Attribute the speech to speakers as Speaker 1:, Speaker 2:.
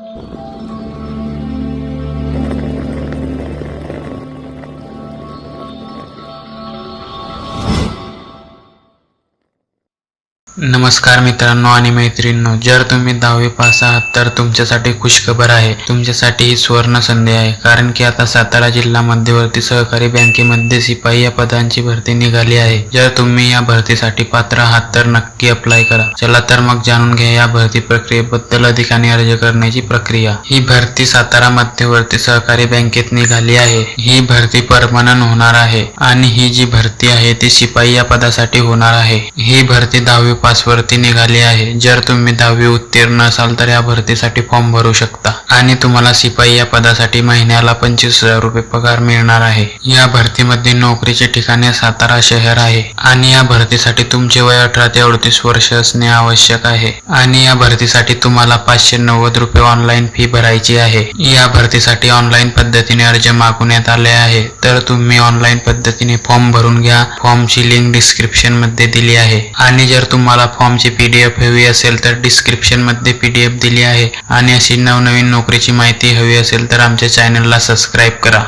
Speaker 1: Música नमस्कार मित्रांनो आणि मैत्रिणींनो जर तुम्ही दहावी पास आहात तर तुमच्यासाठी खुशखबर आहे. तुमच्यासाठी ही सुवर्ण संधी आहे कारण की आता सातारा जिल्हा मध्यवर्ती सहकारी बँकेमध्ये शिपाई या पदांची भरती निघाली आहे. जर तुम्ही या भरतीसाठी पात्र आहात तर नक्की अप्लाय करा. चला तर मग जाणून घ्या या भरती प्रक्रियेबद्दल अधिकाने अर्ज करण्याची प्रक्रिया. ही भरती सातारा मध्यवर्ती सहकारी बँकेत निघाली आहे. ही भरती परमनंट होणार आहे आणि ही जी भरती आहे ती शिपाई या पदासाठी होणार आहे. ही भरती दहावी पास वरती निघाली आहे. जर तुम्ही दहावी उत्तीर्ण असाल तर या भरतीसाठी फॉर्म भरू शकता. आणि तुम्हाला शिपाई या पदासाठी महिन्याला पंचवीस हजार रुपये पगार मिळणार आहे. या भरतीमध्ये नोकरीचे ठिकाणे सातारा शहर आहे. आणि या भरतीसाठी तुमचे वय अठरा ते अडतीस वर्ष असणे आवश्यक आहे. आणि या भरतीसाठी तुम्हाला पाचशे नव्वद रुपये ऑनलाईन फी भरायची आहे. या भरतीसाठी ऑनलाईन पद्धतीने अर्ज मागवण्यात आले आहे. तर तुम्ही ऑनलाईन पद्धतीने फॉर्म भरून घ्या. फॉर्मची लिंक डिस्क्रिप्शनमध्ये दिली आहे. आणि जर तुम्हाला फॉर्मची पी डी एफ हवी असेल तर डिस्क्रिप्शनमध्ये पी डी एफ दिली आहे. आणि अशी नवनवीन नोकरीची माहिती हवी असेल तर आमच्या चॅनलला सबस्क्राईब करा.